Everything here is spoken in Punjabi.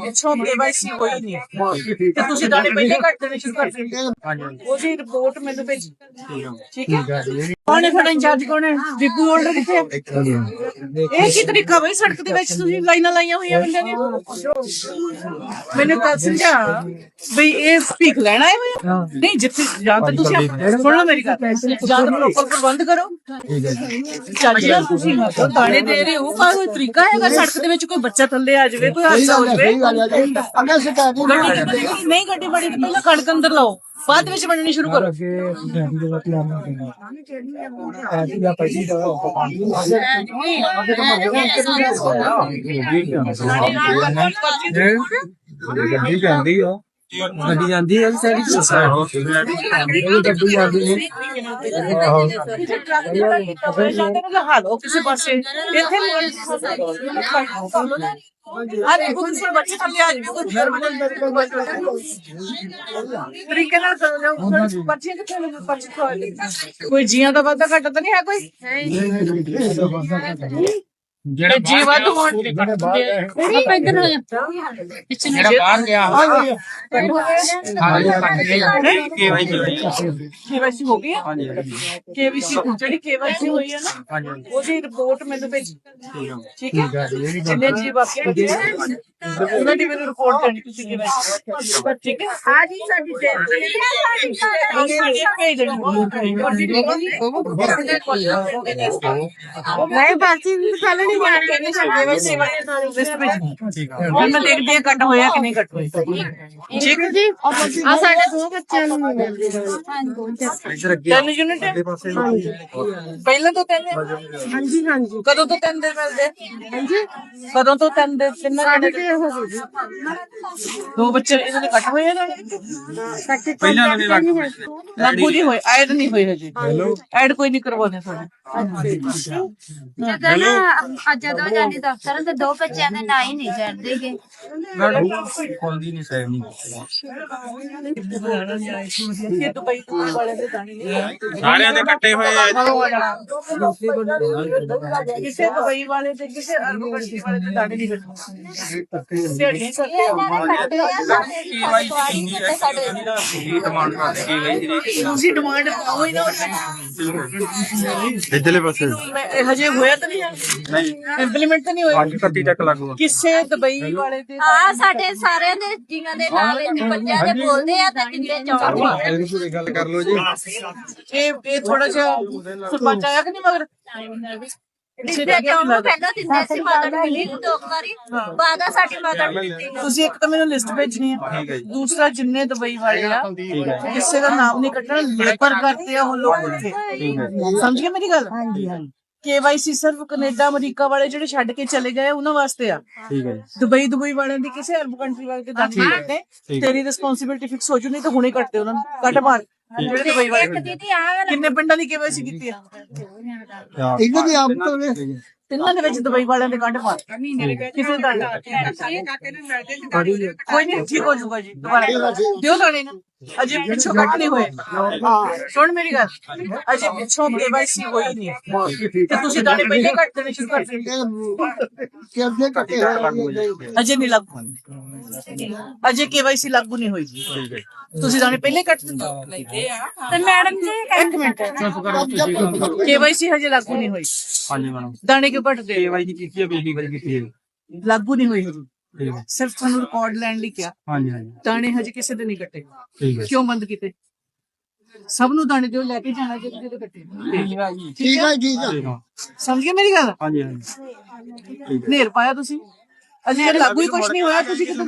ਪਿੱਛੋਂ KYC ਹੋਈ ਨਹੀਂ ਤੇ ਤੁਸੀਂ ਦਾਣੇ ਪਹਿਲੇ ਕੱਟ ਦੇਣੇ ਸ਼ੁਰੂ ਕਰ ਦਿੱਤੇ ਉਹਦੀ ਰਿਪੋਰਟ ਮੈਨੂੰ ਭੇਜੀ। ਠੀਕ ਹੈ। ਕੌਣ ਹੈ ਤੁਹਾਡਾ ਇੰਚਾਰਜ ਕੌਣ ਹੈ? ਵਿਪੂ ਹੋਲਡਰ ਕਿੱਥੇ ਹੈ ਇਹ ਕੀ ਤਰੀਕਾ ਬਈ ਸੜਕ ਦੇ ਵਿੱਚ ਤੁਸੀਂ ਲਾਈਨਾਂ ਲਾਈਆਂ ਹੋਈਆਂ ਬੰਦਿਆਂ ਦੀਆਂ? ਮੈਨੂੰ ਤਾਂ ਸਮਝਾ ਬਈ ਇਹ ਭੀਖ ਲੈਣਾ ਹੈ ਬਈ ਨਹੀਂ ਜਿੱਥੇ ਜਾਂ ਤਾਂ ਤੁਸੀਂ ਆਪ- ਸੁਣ ਲਓ ਮੇਰੀ ਗੱਲ। ਜਾਂ ਤਾਂ ਪ੍ਰੋਪਰ ਪ੍ਰਬੰਧ ਕਰੋ। ਚੱਜ ਨਾਲ ਤੁਸੀਂ ਮਤੋ ਦਾਣੇ ਦੇ ਰਹੇ ਹੋ ਪਰ ਕੋਈ ਤਰੀਕਾ ਹੈਗਾ ਸੜਕ ਦੇ ਵਿੱਚ ਕੋਈ ਬੱਚਾ ਥੱਲੇ ਆ ਜਾਵੇ ਕੋਈ ਹਾਦਸਾ ਹੋ ਜਾਵੇ। ਅੱਗੇ ਸ਼ਿਕਾਇਤ ਨਹੀਂ ਗੱਡੀ ਨਹੀਂ ਬੜੀ ਤੇ ਪਹਿਲਾਂ ਕਣਕ ਅੰਦਰ ਲਾਓ। ਬਾਅਦ ਵਿੱਚ ਬਣਨੀ ਸ਼ੁਰੂ ਕਰੋ ਗੱਡੀ ਜਾਂਦੀ ਆ ਗੱਡੀ ਜਾਂਦੀ ਆ ਸਾਡੀ ਗੱਡੀ ਜਾਂਦੀ ਹੈ। ਹਾਲੋ ਕਿਸੇ ਪਾਸੇ। ਇੱਥੇ ਆ ਦੇਖੋ ਕਿਸੇ ਬੱਚੇ ਥੱਲੇ ਆ ਜਾਵੇ ਕੋਈ ਤਰੀਕੇ ਨਾਲ ਨਾ ਬੱਚੇ ਕਿੱਥੇ ਨੇ? ਬੱਚੇ ਕੋਈ ਜੀਆਂ ਦਾ ਵਾਧਾ ਘਟਾ ਤਾਂ ਨਹੀਂ ਹੈ ਕੋਈ? ਜਿਹੜਾ ਜੀ ਵੱਧ ਹੋਣ। ਜਿਹੜਾ ਬਾਹਰ ਗਿਆ। ਜਿਹੜਾ ਬਾਹਰ ਗਿਆ। ਕੇਵਾਈਸੀ ਹੋ ਗਈ। ਹੈ ਕੇਵਾਈਸੀ ਜਿਹੜੀ ਕੇਵਾਈਸੀ ਹੋਈ ਹੈ ਨਾ ਉਹਦੀ ਰਿਪੋਰਟ ਮੈਨੂੰ ਭੇਜੀ। ਠੀਕ ਹੈ ਜਿੰਨੇ ਜੀ ਬਾਕੀ ਹੈਗੇ ਆ, ਉਹਨਾਂ ਦੀ ਮੈਨੂੰ ਰਿਪੋਰਟ ਦੇਣੀ ਤੁਸੀਂ ਕੇਵਾਈਸੀ ਠੀਕ ਹੈ ਆ ਜੀ ਸਾਡੀ ਇਹ ਭੇਜ ਦੇਣੀ ਨਹੀਂ ਬਾਸੀ ਪਹਿਲਾਂ ਨਹੀਂ ਜਾਣਾ ਕਹਿੰਦੇ ਸੀ ਕੇਵਾਈਸੀ ਵਾਲੇ ਨਾਲ ਲਿਸਟ ਭੇਜੀ ਹੁਣ ਮੈਂ ਦੇਖਦੀ ਹਾਂ ਕੱਟ ਹੋਇਆ ਕਿ ਨਹੀਂ ਕੱਟ ਹੋਇਆ ਠੀਕ ਹੈ ਜੀ ਆ ਸਾਡੇ ਦੋ ਬੱਚਿਆਂ ਨੂੰ ਮਿਲਦੇ ਇੱਧਰ ਅੱਗੇ ਤਿੰਨ ਯੂਨਿਟ ਹੈ ਪਹਿਲਾਂ ਤੋਂ ਤਿੰਨ ਹੈ ਹਾਂਜੀ ਹਾਂਜੀ ਕਦੋਂ ਤੋਂ ਤਿੰਨ ਦੇ ਮਿਲਦੇ ਹਾਂਜੀ ਕਦੋਂ ਤੋਂ ਤਿੰਨ ਦੇ ਤਿੰਨ ਸਾਡੇ ਤੇ ਹੋ ਗਈ ਜੀ ਦੋ ਬੱਚੇ ਇਹਨਾਂ ਦੇ ਕੱਟ ਹੋਏ ਆ ਨਾ ਸਾਡੇ ਪਹਿਲਾਂ ਨਹੀਂ ਲੱਗ ਲਾਗੂ ਨਹੀਂ ਹੋਏ ਐਡ ਨਹੀਂ ਹੋਏ ਹਜੇ। ਐਡ ਕੋਈ ਨਹੀਂ ਕਰਵਾਉਣੇ ਤੁਹਾਨੂੰ ਜਦੋਂ ਨਾ ਅੱਜ ਜਦੋਂ ਜਾਂਦੀ ਦਫ਼ਤਰ ਤੇ ਦੋ ਬੱਚਿਆਂ ਦੇ ਨਾਂ ਹੀ ਨਹੀਂ ਚੜਦੇਗੇ ਮੈਡਮ ਖੋਲਦੀ ਨਹੀਂ ਸਹਿਬ ਨਹੀਂ ਇਹ ਦੁਬਈ ਤੋਂ ਵਾਲੇ ਦੇ ਦਾਣੇ ਨਹੀਂ ਸਾਰਿਆਂ ਦੇ ਕੱਟੇ ਹੋਏ ਆ। ਕਿਸੇ ਦੁਬਈ ਵਾਲੇ ਤੇ ਕਿਸੇ ਅਰਬ ਕੰਟਰੀ ਵਾਲੇ ਦੇ ਦਾਣੇ ਨਹੀਂ ਕੱਟਦੇ ਤੁਸੀਂ ਡਿਮਾਂਡ ਪਾਓ ਹੀ ਨਾ ਇੱਧਰਲੇ ਪਾਸੇ ਹਜੇ ਹੋਇਆ ਤਾਂ ਨਹੀਂ ਹੈ ਨਹੀਂ ਇੰਪਲੀਮੈਂਟ ਤਾਂ ਨਹੀਂ ਹੋਇਆ 5 ਤੱਕ ਲੱਗੂ ਕਿਸੇ ਦੁਬਈ ਵਾਲੇ ਦੇ ਆ ਸਾਡੇ ਸਾਰਿਆਂ ਦੇ ਜੀਆਂ ਦੇ ਨਾਂ ਵਿੱਚ ਬੱਚਿਆਂ ਦੇ ਬੋਲਦੇ ਆ ਤੇ ਜਿੰਦੇ ਚੌਂਕ ਗੱਲ ਕਰ ਲਓ ਜੀ ਇਹ ਇਹ ਥੋੜਾ ਜਿਹਾ ਸਰਪੰਚ ਆਇਆ ਕਿ ਨਹੀਂ ਮਗਰ ਪਹਿਲਾਂ ਦਿੰਦੇ ਸੀ ਮਦਦ ਮਿਲੀ ਦੋ ਕੁ ਵਾਰੀ ਬਾਅਦ ਆ ਸਾਡੀ ਮਦਦ ਨਹੀਂ ਦਿੱਤੀ ਤੁਸੀਂ ਇੱਕ ਤਾਂ ਮੈਨੂੰ ਲਿਸਟ ਭੇਜਣੀ ਹੈ ਦੂਸਰਾ ਜਿੰਨੇ ਦੁਬਈ ਵਾਲੇ ਆ ਕਿਸੇ ਦਾ ਨਾਮ ਨਹੀਂ ਕੱਟਣਾ ਲੇਬਰ ਕਰਦੇ ਆ ਉਹ ਲੋਕ ਉੱਥੇ ਸਮਝ ਗਏ ਮੇਰੀ ਗੱਲ? ਹਾਂਜੀ ਹਾਂਜੀ। ਕੇਵਾਈਸੀ ਸਿਰਫ ਕੈਨੇਡਾ ਅਮਰੀਕਾ ਵਾਲੇ ਜਿਹੜੇ ਛੱਡ ਕੇ ਚਲੇ ਗਏ ਉਹਨਾਂ ਵਾਸਤੇ ਆ। ਠੀਕ ਹੈ ਜੀ। ਦੁਬਈ ਦੁਬਈ ਵਾਲਿਆਂ ਦੀ ਕਿਸੇ ਅਰਬ ਕੰਟਰੀ ਵਾਲੇ ਤੇ ਨਹੀਂ ਕੱਟਦੇ ਤੇਰੀ ਰਿਸਪੌਂਸਿਬਿਲਟੀ ਫਿਕਸ ਹੋ ਜੂ ਨਹੀਂ ਤਾਂ ਹੁਣੇ ਕੱਟਦੇ ਉਹਨਾਂ ਨੂੰ। ਕੱਟ ਮਾਰ। ਜਿਹੜੇ ਦੁਬਈ ਵਾਲੇ। ਦੀਦੀ ਆ। ਕਿੰਨੇ ਪਿੰਡਾਂ ਦੀ ਕੇਵਾਈਸੀ ਕੀਤੀ ਆ? ਇਹਨਾਂ ਦੀ ਆਪ ਤੋਂ ਤਿੰਨਾਂ ਦੇ ਵਿੱਚ ਦੁਬਈ ਵਾਲਿਆਂ ਦੇ ਕੱਢ ਮਾਰ ਕਿਸੇ ਦਾ ਕੋਈ ਨਹੀਂ ਠੀਕ ਹੋ ਜਾਊਗਾ ਜੀ ਦੁਬਾਰਾ। ਦਿਓ ਦਾਣੇ ਨਾ। ਅਜੇ ਪਿੱਛੋਂ ਕੱਟ ਨਹੀਂ ਹੋਏ। ਸੁਣ ਮੇਰੀ ਗੱਲ। ਅਜੇ ਪਿੱਛੋਂ KYC ਹੋਈ ਨਹੀਂ। ਤੇ ਤੁਸੀਂ ਦਾਣੇ ਪਹਿਲੇ ਕੱਟ ਦੇਣੇ ਸ਼ੁਰੂ ਕਰ ਦਿੱਤੇ। ਕਿਹਦੇ ਕੱਟੇ ਹੋਏ ਅਜੇ ਨਹੀਂ ਲੱਗੂ ਅਜੇ KYC ਲਾਗੂ ਨਹੀਂ ਹੋਈ ਤੁਸੀਂ ਦਾਣੇ ਪਹਿਲੇ ਕੱਟ ਦਿੰਦੇ ਤੇ ਮੈਡਮ ਜੀ ਇੱਕ ਮਿੰਟ। KYC ਹਜੇ ਲਾਗੂ ਨਹੀਂ ਹੋਈ। ਹਾਂਜੀ ਮੈਡਮ। ਦਾਣੇ ਕੱਟਦੇ ਕੇਵਾਈ ਦੀ ਕੀਤੀ ਹੈ। ਬਿਜਲੀ ਵਾਲੀ ਕੀਤੀ ਹੈ ਲਾਗੂ ਨਹੀਂ ਹੋਈ ਹਜੇ ਠੀਕ ਹੈ। ਸਿਰਫ ਤੁਹਾਨੂੰ ਰਿਕਾਰਡ ਲੈਣ ਲਈ ਕਿਹਾ। ਹਾਂਜੀ ਹਾਂਜੀ। ਦਾਣੇ ਹਜੇ ਕਿਸੇ ਦੇ ਨਹੀਂ ਕੱਟੇ। ਠੀਕ ਹੈ। ਕਿਉਂ ਬੰਦ ਕੀਤੇ? ਸਭ ਨੂੰ ਦਾਣੇ ਦਿਓ ਲੈ ਕੇ ਜਾਣਾ ਜੇ ਜਿਹਦੇ ਕੱਟੇ। ਠੀਕ ਹੈ ਜੀ। ਸਮਝ ਗਏ ਮੇਰੀ ਗੱਲ? ਹਾਂਜੀ ਹਾਂਜੀ। ਨੇਰ ਪਾਇਆ ਤੁਸੀਂ? ਅਜੇ ਲਾਗੂ ਹੀ ਕੁਝ ਨਹੀਂ ਹੋਇਆ ਤੁਸੀਂ ਕਿਤੇ